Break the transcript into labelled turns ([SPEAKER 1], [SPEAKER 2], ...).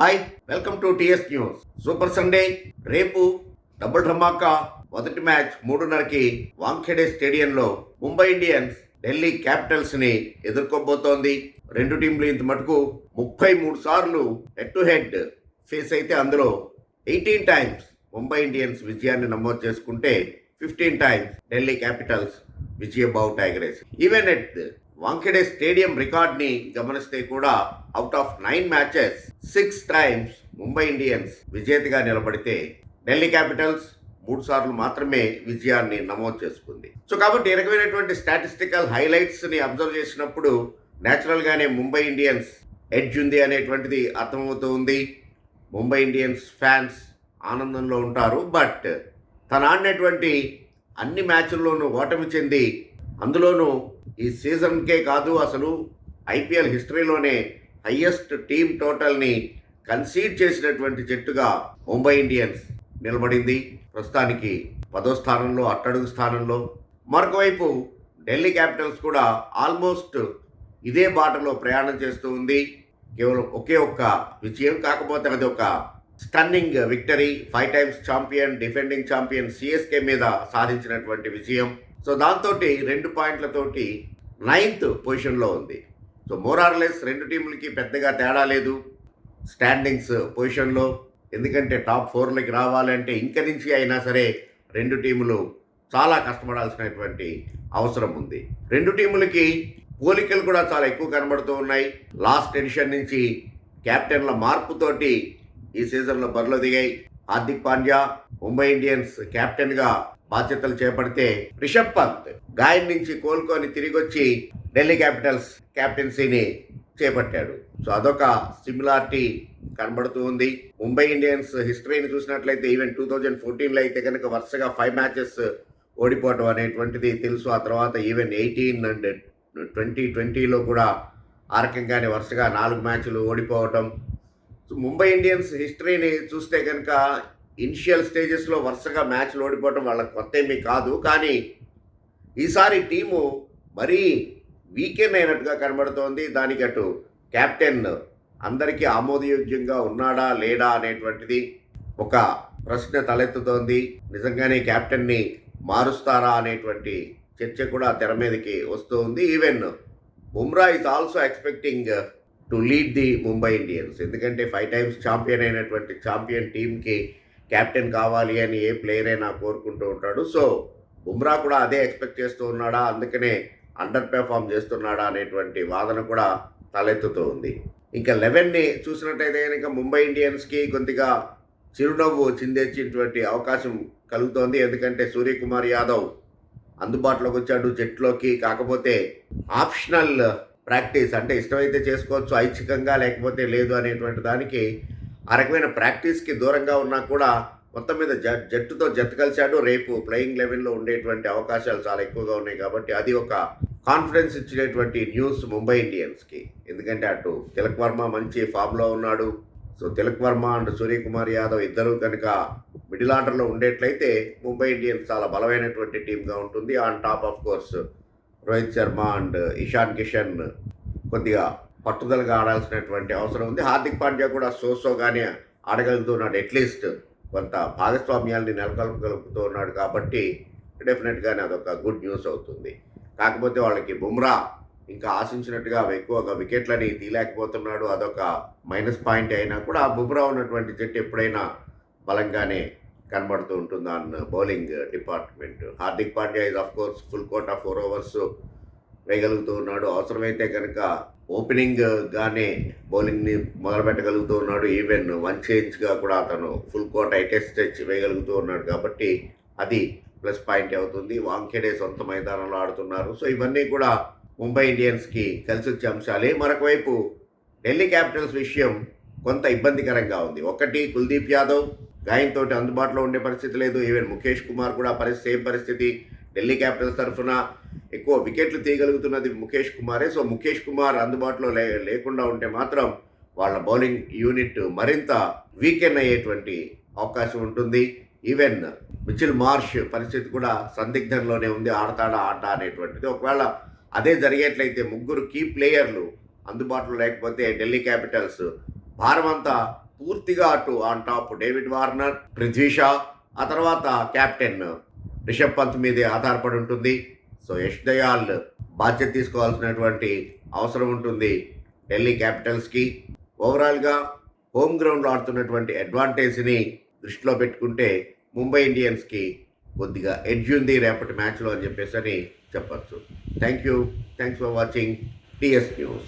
[SPEAKER 1] Hi welcome to TS news super Sunday రేపు double ధమాకా. మొదటి మ్యాచ్ మూడున్నరకి వాంఖేడే స్టేడియంలో ముంబై ఇండియన్స్ ఢిల్లీ క్యాపిటల్స్ని ఎదుర్కోబోతోంది. రెండు టీంలు ఇంత మటుకు ముప్పై మూడు సార్లు హెడ్ టు హెడ్ ఫేస్ అయితే అందులో ఎయిటీన్ టైమ్స్ ముంబై ఇండియన్స్ విజయాన్ని నమోదు చేసుకుంటే ఫిఫ్టీన్ టైమ్స్ ఢిల్లీ క్యాపిటల్స్ విజయ బావు tigers. Even at Wankhede stadium రికార్డ్ని గమనిస్తే కూడా out of nine matches six times Mumbai Indians విజేతగా నిలబడితే ఢిల్లీ క్యాపిటల్స్ మూడు సార్లు మాత్రమే విజయాన్ని నమోదు చేసుకుంది. సో కాబట్టి ఈ రకమైనటువంటి స్టాటిస్టికల్ హైలైట్స్ని అబ్జర్వ్ చేసినప్పుడు నేచురల్ గానే ముంబై ఇండియన్స్ ఎడ్జ్ ఉంది అనేటువంటిది అర్థమవుతూ ఉంది. ముంబై ఇండియన్స్ ఫ్యాన్స్ ఆనందంలో ఉంటారు. బట్ తను ఆడినటువంటి అన్ని మ్యాచ్ల్లోనూ ఓటమి చెంది అందులోనూ ఈ సీజన్కే కాదు అసలు ఐపీఎల్ హిస్టరీలోనే హయ్యెస్ట్ టీమ్ టోటల్ని కన్సీడ్ చేసినటువంటి జట్టుగా ముంబై ఇండియన్స్ నిలబడింది. ప్రస్తుతానికి పదో స్థానంలో అట్టడుగు స్థానంలో. మరొకవైపు ఢిల్లీ క్యాపిటల్స్ కూడా ఆల్మోస్ట్ ఇదే బాటలో ప్రయాణం చేస్తూ ఉంది. కేవలం ఒకే ఒక్క విజయం కాకపోతే అది ఒక stunning victory five times champion defending champion CSK మీద సాధించినటువంటి విజయం. సో దాంతో రెండు పాయింట్లతోటి నైన్త్ పొజిషన్లో ఉంది. సో మోరార్లెస్ రెండు టీములకి పెద్దగా తేడా లేదు స్టాండింగ్స్ పొజిషన్లో. ఎందుకంటే టాప్ ఫోర్లకి రావాలంటే ఇంక నుంచి అయినా సరే రెండు టీములు చాలా కష్టపడాల్సినటువంటి అవసరం ఉంది. రెండు టీములకి పోలికలు కూడా చాలా ఎక్కువ కనబడుతూ ఉన్నాయి. లాస్ట్ ఎడిషన్ నుంచి కెప్టెన్ల మార్పుతోటి ఈ సీజన్లో బరిలో దిగాయి. హార్దిక్ పాండ్యా ముంబై ఇండియన్స్ కెప్టెన్గా బాధ్యతలు చేపడితే రిషబ్ పంత్ గాయం నుంచి కోలుకొని తిరిగి వచ్చి ఢిల్లీ క్యాపిటల్స్ కెప్టెన్సీని చేపట్టాడు. సో అదొక సిమిలారిటీ కనబడుతూ ఉంది. ముంబై ఇండియన్స్ హిస్టరీని చూసినట్లయితే ఈవెన్ టూ థౌజండ్ ఫోర్టీన్లో అయితే కనుక వరుసగా ఫైవ్ మ్యాచెస్ ఓడిపోవటం అనేటువంటిది తెలుసు. ఆ తర్వాత ఈవెన్ ఎయిటీన్ అండ్ ట్వంటీ ట్వంటీలో కూడా ఆ రకంగానే వరుసగా నాలుగు మ్యాచ్లు ఓడిపోవటం ముంబై ఇండియన్స్ హిస్టరీని చూస్తే కనుక ఇనిషియల్ స్టేజెస్లో వరుసగా మ్యాచ్లు ఓడిపోవడం వాళ్ళకి కొత్త ఏమీ కాదు. కానీ ఈసారి టీము మరీ వీకెండ్ అయినట్టుగా కనబడుతోంది. దానికి అటు కెప్టెన్ అందరికీ ఆమోదయోగ్యంగా ఉన్నాడా లేడా అనేటువంటిది ఒక ప్రశ్న తలెత్తుతోంది. నిజంగానే కెప్టెన్ని మారుస్తారా అనేటువంటి చర్చ కూడా తెర మీదకి వస్తూ ఉంది even Bumrah is also expecting to lead the Mumbai Indians ఎందుకంటే ఫైవ్ టైమ్స్ ఛాంపియన్ అయినటువంటి ఛాంపియన్ టీంకి క్యాప్టెన్ కావాలి అని ఏ ప్లేయర్ అయినా కోరుకుంటూ ఉంటాడు. సో బుమ్రా కూడా అదే ఎక్స్పెక్ట్ చేస్తూ ఉన్నాడా? అందుకనే అండర్ పెర్ఫామ్ చేస్తున్నాడా అనేటువంటి వాదన కూడా తలెత్తుతూ ఉంది. ఇంకా లెవెన్ని చూసినట్టయితే కనుక ముంబై ఇండియన్స్కి కొద్దిగా చిరునవ్వు చిందేసేటువంటి అవకాశం కలుగుతోంది. ఎందుకంటే సూర్యకుమార్ యాదవ్ అందుబాటులోకి వచ్చాడు జట్టులోకి కాకపోతే ఆప్షనల్ ప్రాక్టీస్ అంటే ఇష్టమైతే చేసుకోవచ్చు ఐచ్ఛికంగా లేకపోతే లేదు అనేటువంటి దానికి ఆ రకమైన ప్రాక్టీస్కి దూరంగా ఉన్నా కూడా మొత్తం మీద జ జట్టుతో జట్టు కలిశాడు. రేపు ప్లేయింగ్ లెవెల్లో ఉండేటువంటి అవకాశాలు చాలా ఎక్కువగా ఉన్నాయి కాబట్టి అది ఒక కాన్ఫిడెన్స్ ఇచ్చినటువంటి న్యూస్ ముంబై ఇండియన్స్కి. ఎందుకంటే అటు తిలక్ వర్మ మంచి ఫామ్లో ఉన్నాడు. సో తిలక్ వర్మ అండ్ సూర్యకుమార్ యాదవ్ ఇద్దరు కనుక మిడిల్ ఆర్డర్లో ఉండేట్లయితే ముంబై ఇండియన్స్ చాలా బలమైనటువంటి టీమ్గా ఉంటుంది. On top of course Rohit Sharma and Ishan Kishan కొద్దిగా పట్టుదలగా ఆడాల్సినటువంటి అవసరం ఉంది. హార్దిక్ పాండ్యా కూడా సోసోగానే ఆడగలుగుతున్నాడు. అట్లీస్ట్ కొంత భాగస్వామ్యాల్ని నెలకొల్పగలుగుతూ ఉన్నాడు కాబట్టి డెఫినెట్గానే అదొక గుడ్ న్యూస్ అవుతుంది. కాకపోతే వాళ్ళకి బుమ్రా ఇంకా ఆశించినట్టుగా ఎక్కువగా వికెట్లని తీయలేకపోతున్నాడు. అదొక మైనస్ పాయింట్ అయినా కూడా ఆ బుమ్రా ఉన్నటువంటి జట్టు ఎప్పుడైనా బలంగానే కనబడుతూ ఉంటుంది on bowling department. Hardik Pandya is of course full quota of four overs వేయగలుగుతూ ఉన్నాడు. అవసరమైతే కనుక ఓపెనింగ్ గానే బౌలింగ్ని మొదలుపెట్టగలుగుతూ ఉన్నాడు. ఈవెన్ వన్ చేంజ్గా కూడా అతను ఫుల్ కోట్ టెస్ట్ టచ్ వేయగలుగుతూ ఉన్నాడు కాబట్టి అది ప్లస్ పాయింట్ అవుతుంది. వాంఖేడే సొంత మైదానంలో ఆడుతున్నారు. సో ఇవన్నీ కూడా ముంబై ఇండియన్స్కి కలిసి వచ్చే అంశాలే. మరొక వైపు ఢిల్లీ క్యాపిటల్స్ విషయం కొంత ఇబ్బందికరంగా ఉంది. ఒకటి కుల్దీప్ యాదవ్. గాయంతో అందుబాటులో ఉండే పరిస్థితి లేదు. ఈవెన్ ముఖేష్ కుమార్ కూడా పరిస్థితి సేమ్ పరిస్థితి. ఢిల్లీ క్యాపిటల్స్ తరఫున ఎక్కువ వికెట్లు తీయగలుగుతున్నది ముఖేష్ కుమారే. సో ముఖేష్ కుమార్ అందుబాటులో లే లేకుండా ఉంటే మాత్రం వాళ్ళ బౌలింగ్ యూనిట్ మరింత వీకెన్ అయ్యేటువంటి అవకాశం ఉంటుంది. ఈవెన్ మిచిల్ మార్ష్ పరిస్థితి కూడా సందిగ్ధంలోనే ఉంది. ఆడతాడా ఆడతా అనేటువంటిది. ఒకవేళ అదే జరిగేట్లయితే ముగ్గురు కీ ప్లేయర్లు అందుబాటులో లేకపోతే ఢిల్లీ క్యాపిటల్స్ భారం అంతా పూర్తిగా అటు on top David Warner Prithvi Shaw ఆ తర్వాత కెప్టెన్ రిషబ్ పంత్ మీదే ఆధారపడి ఉంటుంది. సో యష్ దయాల్ బాధ్యత తీసుకోవాల్సినటువంటి అవసరం ఉంటుంది ఢిల్లీ క్యాపిటల్స్కి. ఓవరాల్గా హోమ్ గ్రౌండ్లో ఆడుతున్నటువంటి అడ్వాంటేజ్ని దృష్టిలో పెట్టుకుంటే ముంబై ఇండియన్స్కి కొద్దిగా ఎడ్జ్ ఉంది రేపటి మ్యాచ్లో అని చెప్పేసి అని చెప్పచ్చు. Thank you thanks for watching. TS news.